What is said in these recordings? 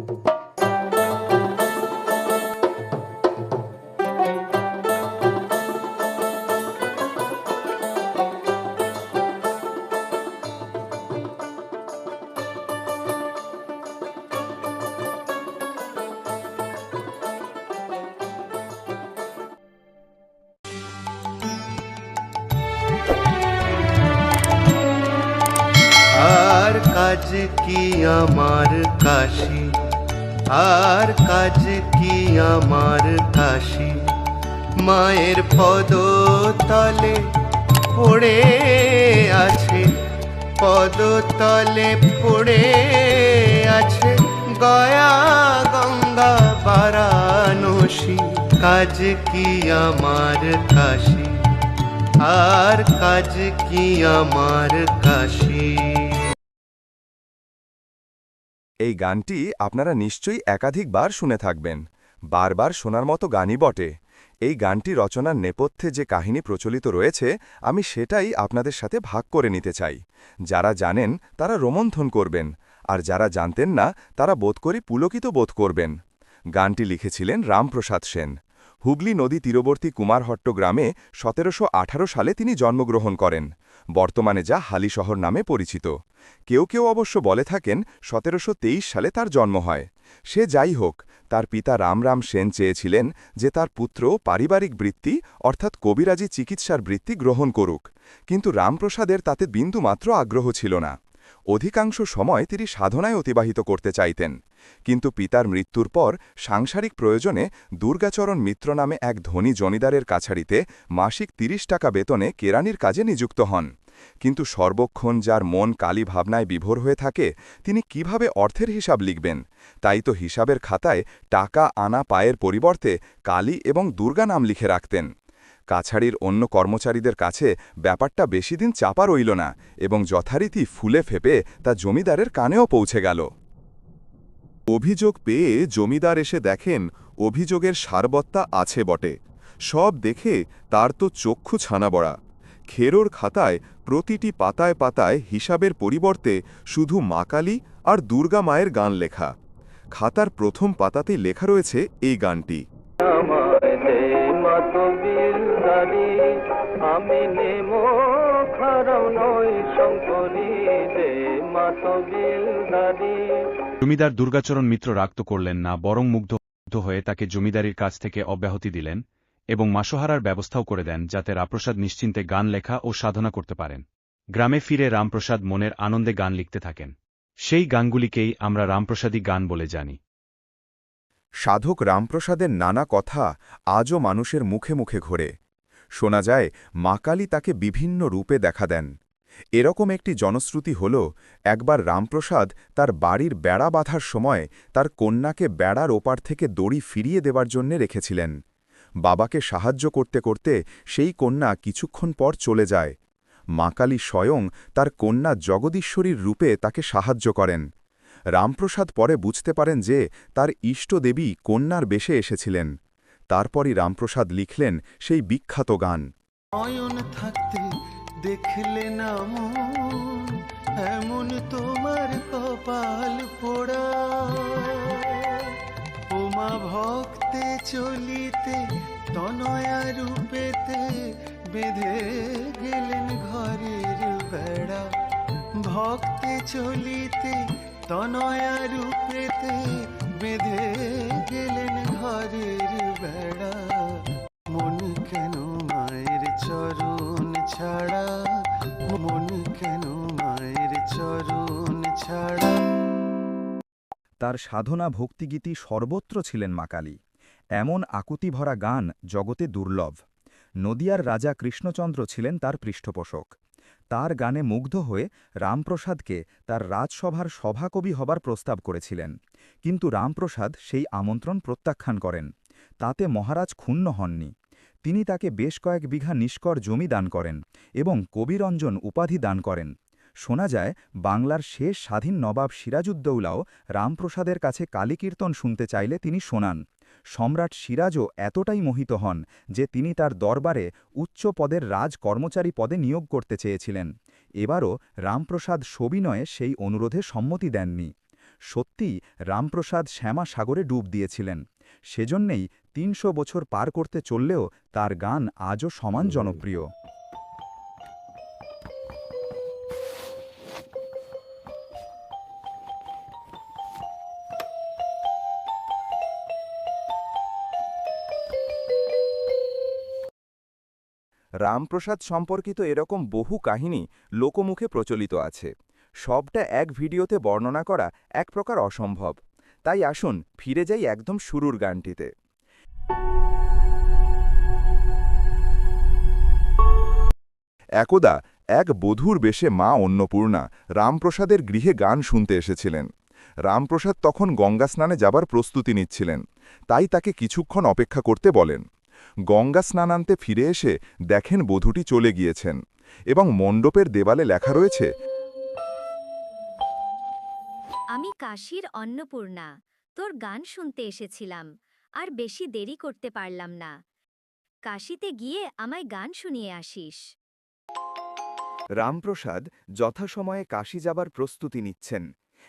আর কাজ কি আমার কাশি? আর কাজ কি আমার কাশি মায়ের পদ তলে পড়ে আছে পদ তলে পড়ে আছে গয়া, গঙ্গা, বারাণসী। কাজ কি আমার কাশি আর কাজ কি আমার কাশি এই গানটি আপনারা নিশ্চয়ই একাধিকবার শুনে থাকবেন। বারবার শোনার মতো গানই বটে। এই গানটি রচনার নেপথ্যে যে কাহিনী প্রচলিত রয়েছে, আমি সেটাই আপনাদের সাথে ভাগ করে নিতে চাই। যারা জানেন, তারা রোমন্থন করবেন, আর যারা জানতেন না, তারা বোধ করি পুলকিত বোধ করবেন। গানটি লিখেছিলেন রামপ্রসাদ সেন। হুগলি নদী তীরবর্তী কুমারহট্ট গ্রামে সতেরোশো আঠারো সালে তিনি জন্মগ্রহণ করেন। বর্তমানে যা হালি শহর নামে পরিচিত। কেউ কেউ অবশ্য বলে থাকেন, সতেরোশো তেইশ সালে তার জন্ম হয়। সে যাই হোক, তার পিতা রামরাম সেন চেয়েছিলেন যে তার পুত্র পারিবারিক বৃত্তি, অর্থাৎ কবিরাজি চিকিৎসার বৃত্তি গ্রহণ করুক। কিন্তু রামপ্রসাদের তাতে বিন্দুমাত্র আগ্রহ ছিল না। অধিকাংশ সময় তিনি সাধনায় অতিবাহিত করতে চাইতেন। কিন্তু পিতার মৃত্যুর পর সাংসারিক প্রয়োজনে দুর্গাচরণ মিত্র নামে এক ধনী জমিদারের কাছারিতে মাসিক ৩০ টাকা বেতনে কেরানির কাজে নিযুক্ত হন। কিন্তু সর্বক্ষণ যার মন কালী ভাবনায় বিভোর হয়ে থাকে, তিনি কীভাবে অর্থের হিসাব লিখবেন? তাই তো হিসাবের খাতায় টাকা আনা পায়ের পরিবর্তে কালী এবং দুর্গা নাম লিখে রাখতেন। কাছাড়ির অন্য কর্মচারীদের কাছে ব্যাপারটা বেশি দিন চাপা রইল না এবং যথারীতি ফুলে ফেপে তা জমিদারের কানেও পৌঁছে গেল। অভিযোগ পেয়ে জমিদার এসে দেখেন অভিযোগের সারবত্তা আছে বটে। সব দেখে তার তো চক্ষু ছানাবড়া খেরোর খাতায় প্রতিটি পাতায় পাতায় হিসাবের পরিবর্তে শুধু মাকালি আর দুর্গা মায়ের গান লেখা। খাতার প্রথম পাতাতে লেখা রয়েছে এই গানটি। আমি নেমো জমিদার দুর্গাচরণ মিত্র রাগ তো করলেন না বরং মুগ্ধ হয়ে তাকে জমিদারির কাছ থেকে অব্যাহতি দিলেন। এবং মাসোহারার ব্যবস্থাও করে দেন যাতে রামপ্রসাদ নিশ্চিন্তে গান লেখা ও সাধনা করতে পারেন। গ্রামে ফিরে রামপ্রসাদ মনের আনন্দে গান লিখতে থাকেন। সেই গানগুলিকেই আমরা রামপ্রসাদী গান বলে জানি। সাধক রামপ্রসাদের নানা কথা আজও মানুষের মুখে মুখে ঘোরে। শোনা যায় মাকালি তাকে বিভিন্ন রূপে দেখা দেন। এরকম একটি জনশ্রুতি হল, একবার রামপ্রসাদ তার বাড়ির বেড়া বাঁধার সময় তার কন্যাকে বেড়ার ওপার থেকে দড়ি ফিরিয়ে দেবার জন্যে রেখেছিলেন। বাবাকে সাহায্য করতে করতে সেই কন্যা কিছুক্ষণ পর চলে যায়। মাকালি স্বয়ং তার কন্যা জগদীশ্বরীর রূপে তাকে সাহায্য করেন। রামপ্রসাদ পরে বুঝতে পারেন যে তার ইষ্টদেবী কন্যার বেশে এসেছিলেন। তারপরই রামপ্রসাদ লিখলেন সেই বিখ্যাত গান। এমন তোমার কপাল পোড়া। ওমা ভক্তে চলিতে, তনয়া রূপেতে বেঁধে গেলেন ঘরের বেড়া। ভক্তে চলিতে, তনয়া রূপেতে বেঁধে গেলেন ঘরের বেড়া। মন কেন মায়ের চরণ ছাড়া? মন কেন মায়ের চরণ ছাড়া? তার সাধনা ভক্তিগীতি সর্বত্র ছিলেন মাকালী। এমন আকুতিভরা গান জগতে দুর্লভ। নদিয়ার রাজা কৃষ্ণচন্দ্র ছিলেন তার পৃষ্ঠপোষক। তার গানে মুগ্ধ হয়ে রামপ্রসাদকে তার রাজসভার সভাকবি হবার প্রস্তাব করেছিলেন। কিন্তু রামপ্রসাদ সেই আমন্ত্রণ প্রত্যাখ্যান করেন। তাতে মহারাজ ক্ষুণ্ণ হননি। তিনি তাকে বেশ কয়েক বিঘা নিষ্কর জমি দান করেন এবং কবিরঞ্জন উপাধি দান করেন। শোনা যায় বাংলার শেষ স্বাধীন নবাব সিরাজউদ্দৌলাও রামপ্রসাদের কাছে কালীকীর্তন শুনতে চাইলে তিনি শোনান। সম্রাট সিরাজও এতটাই মোহিত হন যে তিনি তার দরবারে উচ্চ পদের রাজ কর্মচারী পদে নিয়োগ করতে চেয়েছিলেন। এবারও রামপ্রসাদ সবিনয়ে সেই অনুরোধে সম্মতি দেননি। সত্যিই রামপ্রসাদ শ্যামা সাগরে ডুব দিয়েছিলেন। সেজন্যেই তিনশো বছর পার করতে চললেও তার গান আজও সমান জনপ্রিয়। রামপ্রসাদ সম্পর্কিত এরকম বহু কাহিনী লোকমুখে প্রচলিত আছে। সবটা এক ভিডিওতে বর্ণনা করা এক প্রকার অসম্ভব। তাই আসুন ফিরে যাই একদম শুরুর গানটিতে। একদা এক বধূর বেশে মা অন্নপূর্ণা রামপ্রসাদের গৃহে গান শুনতে এসেছিলেন। রামপ্রসাদ তখন গঙ্গা স্নানে যাবার প্রস্তুতি নিচ্ছিলেন। তাই তাকে কিছুক্ষণ অপেক্ষা করতে বলেন। গঙ্গা স্নানান্তে ফিরে এসে দেখেন বধূটি চলে গিয়েছেন এবং মণ্ডপের দেওয়ালে লেখা রয়েছে আমি কাশীর অন্নপূর্ণা তোর গান শুনতে এসেছিলাম আর বেশি দেরি করতে পারলাম না। কাশীতে গিয়ে আমায় গান শুনিয়ে আসিস। রামপ্রসাদ যথাসময়ে কাশী যাবার প্রস্তুতি নিচ্ছেন।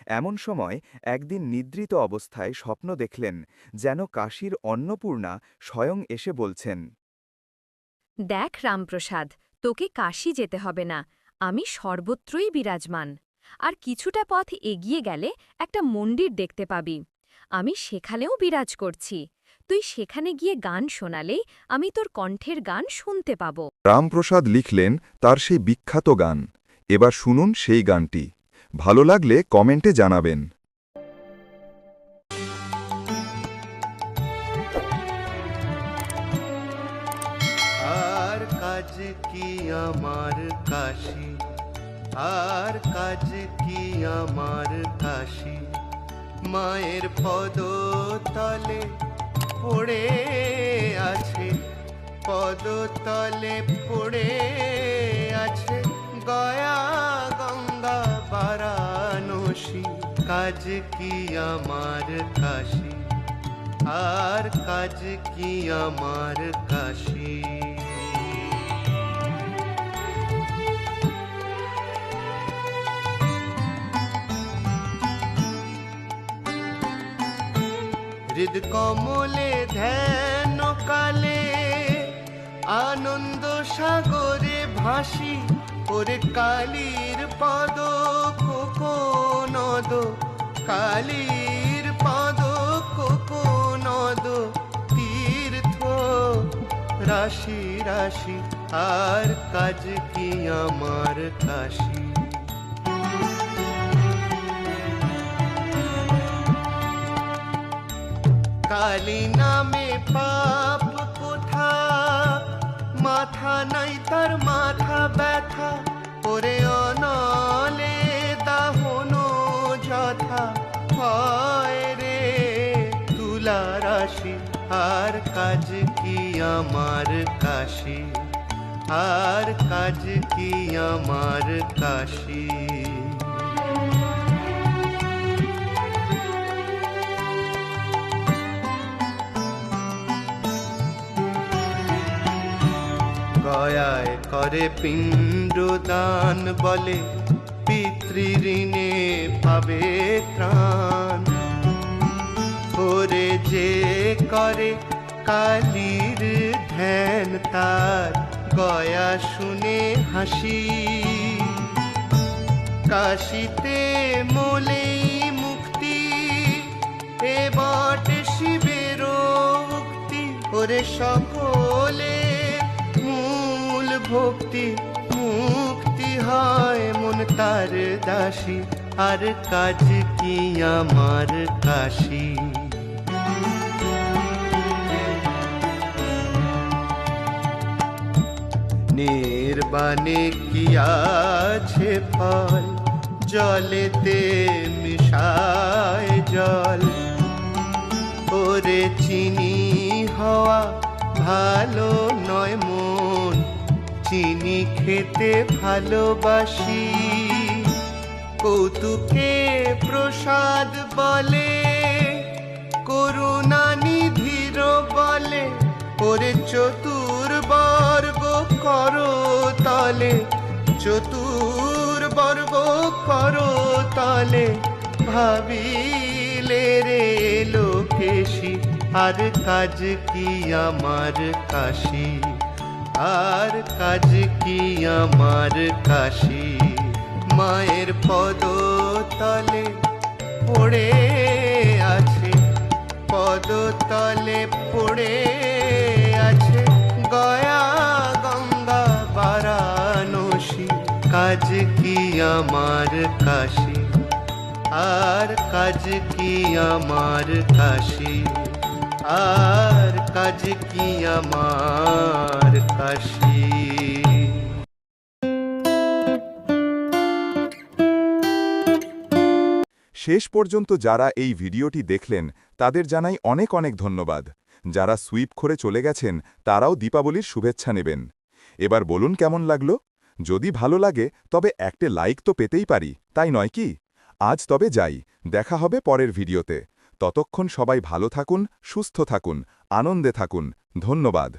এমন সময় একদিন নিদ্রিত অবস্থায় স্বপ্ন দেখলেন যেন কাশীর অন্নপূর্ণা স্বয়ং এসে বলছেন দেখ রামপ্রসাদ তোকে কাশী যেতে হবে না আমি সর্বত্রই বিরাজমান। আর কিছুটা পথ এগিয়ে গেলে একটা মন্দির দেখতে পাবি। আমি সেখানেও বিরাজ করছি। তুই সেখানে গিয়ে গান শোনালেই আমি তোর কণ্ঠের গান শুনতে পাব। রামপ্রসাদ লিখলেন তার সেই বিখ্যাত গান। এবার শুনুন সেই গানটি। ভালো লাগলে কমেন্টে জানাবেন। আর কাজ কি আমার কাশি? আর কাজ কি আমার কাশি? মায়ের পদ তলে পড়ে আছে। পদ তলে পড়ে আছে গয়া বারাণসী কাজ কি আমার কাশি আর কাজ কি আমার কাশি হৃদ কমলে ধ্যান কালে আনন্দ সাগরে ভাসি ওরে কালীর পদ কোকোনদ কালীর পদ কোকোনদ তীর্থ রাশি রাশি, আর কাজ কি আমার কাশি? কালী নামে পাপ আমার কাশি? আর কাজ কি আমার কাশি? গয়ায় করে পিণ্ডদান বলে, পিতৃঋণে পাবে ত্রাণ। করে যে করে কালীর ধ্যান তার, গয়া শুনে হাসি। কাশিতে মোলেই মুক্তি, এ বটে শিবের মুক্তি ওরে সকলে মূল ভক্তি, মুক্তি হয় মন তার দাসী। আর কাজ কি আমার কাশী? নির্বাণে কি আছে ফল? জলেতে মিশায় জল। ওরে চিনি হওয়া ভালো নয় মন। চিনি খেতে ভালোবাসি। কৌতুকে প্রসাদ বলে করুণা নিধির বলে, ওরে চতুর্বর্গ করো তলে চতুর্বর্গ করো তলে। ভাবিলে রে লোকেশি, আর কাজ কি আমার কাশি? আর কাজ কি আমার কাশি? মায়ের পদ তলে পড়ে আছে পদ তলে পড়ে কি আমার কাশি, আর কাজ কি আমার কাশি, আর কাজ কি আমার কাশি? শেষ পর্যন্ত যারা এই ভিডিওটি দেখলেন, তাদের জানাই অনেক অনেক ধন্যবাদ। যারা সুইপ করে চলে গেছেন, তারাও দীপাবলির শুভেচ্ছা নেবেন। এবার বলুন কেমন লাগল? যদি ভালো লাগে, তবে একটে লাইক তো পেতেই পারি, তাই নয় কি? আজ তবে যাই, দেখা হবে পরের ভিডিওতে। ততক্ষণ সবাই ভালো থাকুন, সুস্থ থাকুন, আনন্দে থাকুন, ধন্যবাদ।